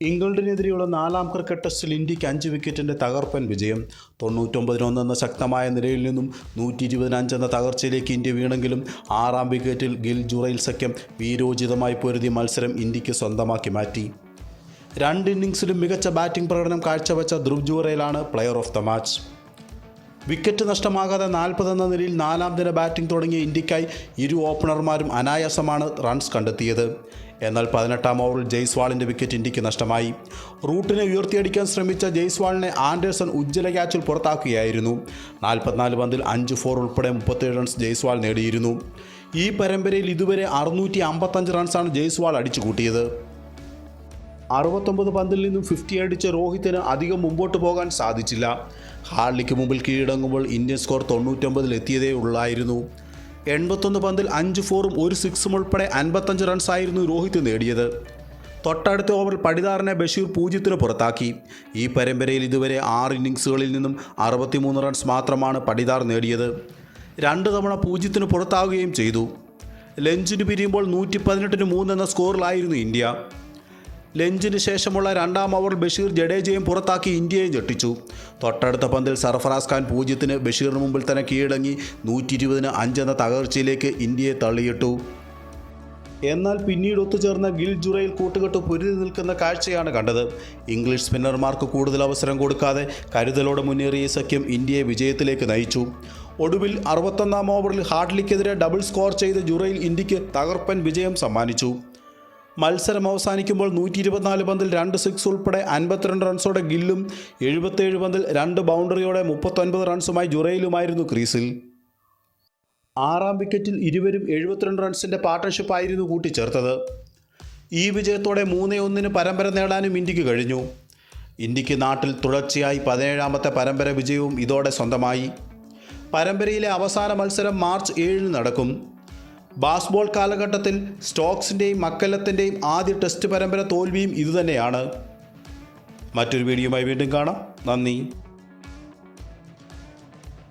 ഇംഗ്ലണ്ടിനെതിരെയുള്ള നാലാം ക്രിക്കറ്റ് ടെസ്റ്റിൽ ഇന്ത്യയ്ക്ക് അഞ്ച് വിക്കറ്റിന്റെ തകർപ്പൻ വിജയം. തൊണ്ണൂറ്റൊമ്പതിനൊന്ന് എന്ന ശക്തമായ നിലയിൽ നിന്നും നൂറ്റി ഇരുപതിനഞ്ച് എന്ന തകർച്ചയിലേക്ക് ഇന്ത്യ വീണെങ്കിലും ആറാം വിക്കറ്റിൽ ഗിൽ ജുറൈൽ സഖ്യം വീരോചിതമായി പൊരുതി മത്സരം ഇന്ത്യയ്ക്ക് സ്വന്തമാക്കി മാറ്റി. രണ്ട് ഇന്നിങ്സിലും മികച്ച ബാറ്റിംഗ് പ്രകടനം കാഴ്ചവെച്ച Dhruv ജുറൈലാണ് player of the match. Wicket നഷ്ടമാകാതെ നാൽപ്പതെന്ന നിലയിൽ നാലാം ദിന ബാറ്റിംഗ് തുടങ്ങിയ ഇന്ത്യക്കായി ഇരു ഓപ്പണർമാരും അനായാസമാണ് റൺസ് കണ്ടെത്തിയത്. എന്നാൽ പതിനെട്ടാം ഓവറിൽ ജയ്സ്വാളിന്റെ വിക്കറ്റ് ഇന്ത്യയ്ക്ക് നഷ്ടമായി. റൂട്ടിനെ ഉയർത്തിയടിക്കാൻ ശ്രമിച്ച ജയ്സ്വാളിനെ ആൻഡേഴ്സൺ ഉജ്ജ്വല ക്യാച്ചിൽ പുറത്താക്കുകയായിരുന്നു. നാൽപ്പത്തിനാല് പന്തിൽ അഞ്ച് ഫോർ ഉൾപ്പെടെ മുപ്പത്തേഴ് റൺസ് ജയ്സ്വാൾ നേടിയിരുന്നു. ഈ പരമ്പരയിൽ ഇതുവരെ അറുന്നൂറ്റി അമ്പത്തഞ്ച് റൺസാണ് ജയ്സ്വാൾ അടിച്ചു കൂട്ടിയത് അറുപത്തൊമ്പത് പന്തിൽ നിന്നും ഫിഫ്റ്റി അടിച്ച രോഹിത്തിന് അധികം മുമ്പോട്ട് പോകാൻ സാധിച്ചില്ല. ഹാർലിക്ക് മുമ്പിൽ കീഴടങ്ങുമ്പോൾ ഇന്ത്യൻ സ്കോർ തൊണ്ണൂറ്റൊമ്പതിൽ എത്തിയതേ ഉള്ളായിരുന്നു. എൺപത്തൊന്ന് പന്തിൽ അഞ്ച് ഫോറും ഒരു സിക്സും ഉൾപ്പെടെ അൻപത്തഞ്ച് റൺസായിരുന്നു രോഹിത് നേടിയത്. തൊട്ടടുത്ത ഓവറിൽ പടിതാറിനെ ബഷീർ പൂജ്യത്തിന് പുറത്താക്കി. ഈ പരമ്പരയിൽ ഇതുവരെ ആറ് ഇന്നിങ്സുകളിൽ നിന്നും അറുപത്തിമൂന്ന് റൺസ് മാത്രമാണ് പടിതാർ നേടിയത്. രണ്ട് തവണ പൂജ്യത്തിന് പുറത്താവുകയും ചെയ്തു. ലഞ്ചിന് പിരിയുമ്പോൾ നൂറ്റി പതിനെട്ടിന് മൂന്ന് എന്ന സ്കോറിലായിരുന്നു ഇന്ത്യ. ലഞ്ചിന് ശേഷമുള്ള രണ്ടാം ഓവർ ബഷീർ ജഡേജയും പുറത്താക്കി ഇന്ത്യയെ ഞെട്ടിച്ചു. തൊട്ടടുത്ത പന്തിൽ സർഫറാസ് ഖാൻ പൂജ്യത്തിന് ബഷീറിന് മുമ്പിൽ തന്നെ കീഴടങ്ങി. നൂറ്റി ഇരുപതിന് അഞ്ചെന്ന തകർച്ചയിലേക്ക് ഇന്ത്യയെ തള്ളിയിട്ടു. എന്നാൽ പിന്നീട് ഒത്തുചേർന്ന ഗിൽ ജുറയിൽ കൂട്ടുകെട്ട് പൊരുതി നിൽക്കുന്ന കാഴ്ചയാണ് കണ്ടത്. ഇംഗ്ലീഷ് സ്പിന്നർമാർക്ക് കൂടുതൽ അവസരം കൊടുക്കാതെ കരുതലോടെ മുന്നേറിയ സഖ്യം ഇന്ത്യയെ വിജയത്തിലേക്ക് നയിച്ചു. ഒടുവിൽ അറുപത്തൊന്നാം ഓവറിൽ ഹാർഡ്ലിക്കെതിരെ ഡബിൾ സ്കോർ ചെയ്ത ജുറയിൽ ഇന്ത്യയ്ക്ക് തകർപ്പൻ വിജയം സമ്മാനിച്ചു. മത്സരം അവസാനിക്കുമ്പോൾ നൂറ്റി ഇരുപത്തിനാല് പന്തിൽ രണ്ട് സിക്സ് ഉൾപ്പെടെ അൻപത്തിരണ്ട് റൺസോടെ ഗില്ലും എഴുപത്തേഴ് പന്തിൽ രണ്ട് ബൗണ്ടറിയോടെ മുപ്പത്തൊൻപത് റൺസുമായി ജുറയിലുമായിരുന്നു ക്രീസിൽ. ആറാം വിക്കറ്റിൽ ഇരുവരും എഴുപത്തിരണ്ട് റൺസിന്റെ പാർട്ട്ണർഷിപ്പായിരുന്നു കൂട്ടിച്ചേർത്തത്. ഈ വിജയത്തോടെ മൂന്നേ ഒന്നിന് പരമ്പര നേടാനും ഇന്ത്യയ്ക്ക് കഴിഞ്ഞു. ഇന്ത്യയ്ക്ക് നാട്ടിൽ തുടർച്ചയായി പതിനേഴാമത്തെ പരമ്പര വിജയവും ഇതോടെ സ്വന്തമായി. പരമ്പരയിലെ അവസാന മത്സരം മാർച്ച് ഏഴിന് നടക്കും. ബാസ്ബോൾ കാലഘട്ടത്തിൽ സ്റ്റോക്സിന്റെയും മക്കല്ലത്തിന്റെയും ആദ്യ ടെസ്റ്റ് പരമ്പര തോൽവിയും ഇതുതന്നെയാണ്. മറ്റൊരു വീഡിയോയുമായി വീണ്ടും കാണാം. നന്ദി.